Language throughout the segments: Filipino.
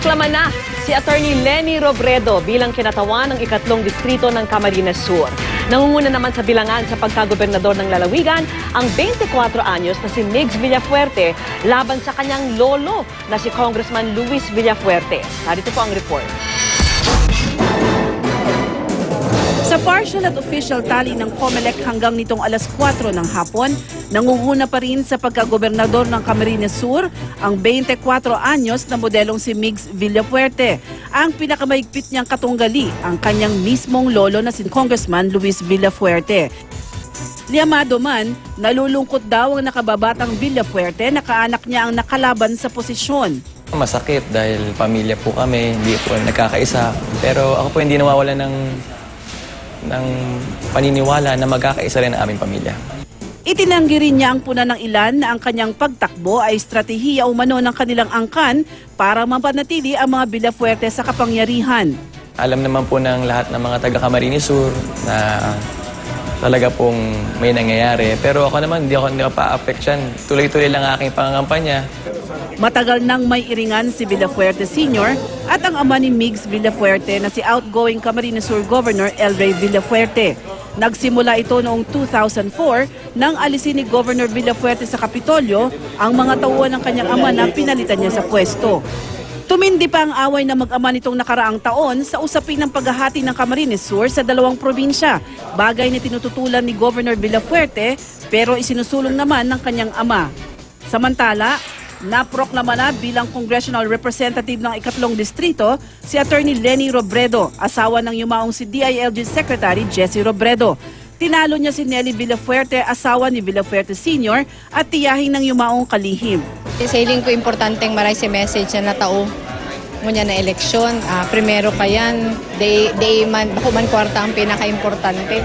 Pinoklaman na si Attorney Lenny Robredo bilang kinatawan ng ikatlong distrito ng Camarines Sur. Nangunguna naman sa bilangan sa pagkagobernador ng Lalawigan ang 24 anyos na si Migs Villafuerte laban sa kanyang lolo na si Congressman Luis Villafuerte. Narito po ang report. Sa partial at official tally ng COMELEC hanggang nitong alas 4 ng hapon, nangunguna pa rin sa pagkagobernador ng Camarines Sur ang 24 anyos na modelong si Migs Villafuerte. Ang pinakamaigpit niyang katunggali ang kanyang mismong lolo na si Congressman Luis Villafuerte. Liamado man, nalulungkot daw ang nakababatang Villafuerte na kaanak niya ang nakalaban sa posisyon. Masakit dahil pamilya po kami, hindi po nagkakaisa. Pero ako po hindi nawawala ng, ng paniniwala na magkakaisa rin ang aming pamilya. Itinanggi rin niya ang puna ng ilan na ang kanyang pagtakbo ay estratehiya umano ng kanilang angkan para mapanatili ang mga Villafuerte sa kapangyarihan. Alam naman po ng lahat ng mga taga Camarines Sur na talaga pong may nangyayari. Pero ako naman, hindi ako nakapa-affect yan. Tuloy-tuloy lang ang aking pangangampanya. Matagal nang may iringan si Villafuerte Sr. at ang ama ni Migs Villafuerte na si outgoing Camarines Sur Governor El Rey Villafuerte. Nagsimula ito noong 2004 nang alisin ni Governor Villafuerte sa Kapitolyo ang mga tauhan ng kanyang ama na pinalitan niya sa pwesto. Tumindi pa ang away na mag-ama nitong nakaraang taon sa usapin ng paghahati ng Camarines Sur sa dalawang probinsya. Bagay na tinututulan ni Governor Villafuerte pero isinusulong naman ng kanyang ama. Samantala, naproklama na bilang congressional representative ng ikatlong distrito si Attorney Lenny Robredo, asawa ng yumaong si DILG Secretary Jesse Robredo. Tinalo niya si Nelly Villafuerte, asawa ni Villafuerte Sr. at tiyahin ng yumaong kalihim. Sa ko importanteng maray si message na natao niya na eleksyon. Ah, primero pa yan, day, day man, bako man kwarta ang pinaka-importante.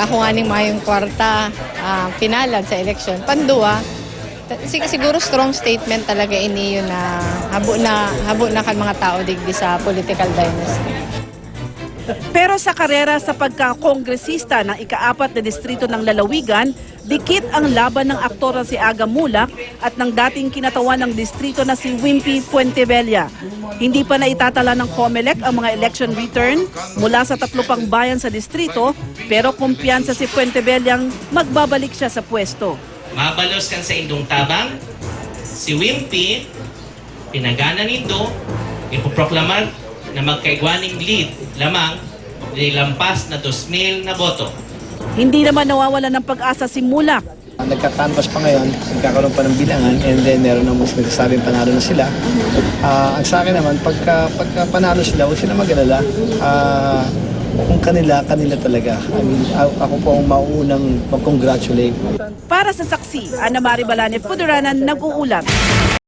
Ako nga ning mayong kwarta, ah, pinalad sa eleksyon. Pandua, sig- siguro strong statement talaga ini yun na habo na habo na kan mga tao digdi sa political dynasty. Pero sa karera sa pagka-kongresista ng ikaapat na distrito ng Lalawigan, dikit ang laban ng aktor na si Aga Mulak at ng dating kinatawan ng distrito na si Wimpy Fuentebella. Hindi pa naitatala ng COMELEC ang mga election return mula sa tatlo pang bayan sa distrito, pero kumpiyansa si Fuentebellang magbabalik siya sa pwesto. mabalos kan sa indong tabang, si Wimpy, pinagana nindo, ipoproklaman na magkaigwaning lead lamang nilampas na 2,000 na boto. Hindi naman nawawala ng pag-asa si Mulak Nagka-canvas pa ngayon, nagkakaroon pa ng bilangan, and then meron na mas nagsasabing panalo na sila. Ah, ang sa akin naman, pagka, pagka panalo sila, huwag sila mag-alala. Ah, kung kanila, kanila talaga. I mean, ako po ang mauunang mag-congratulate. Para sa saksi, Ana Mari Balane, Fuduranan, nag-uulat.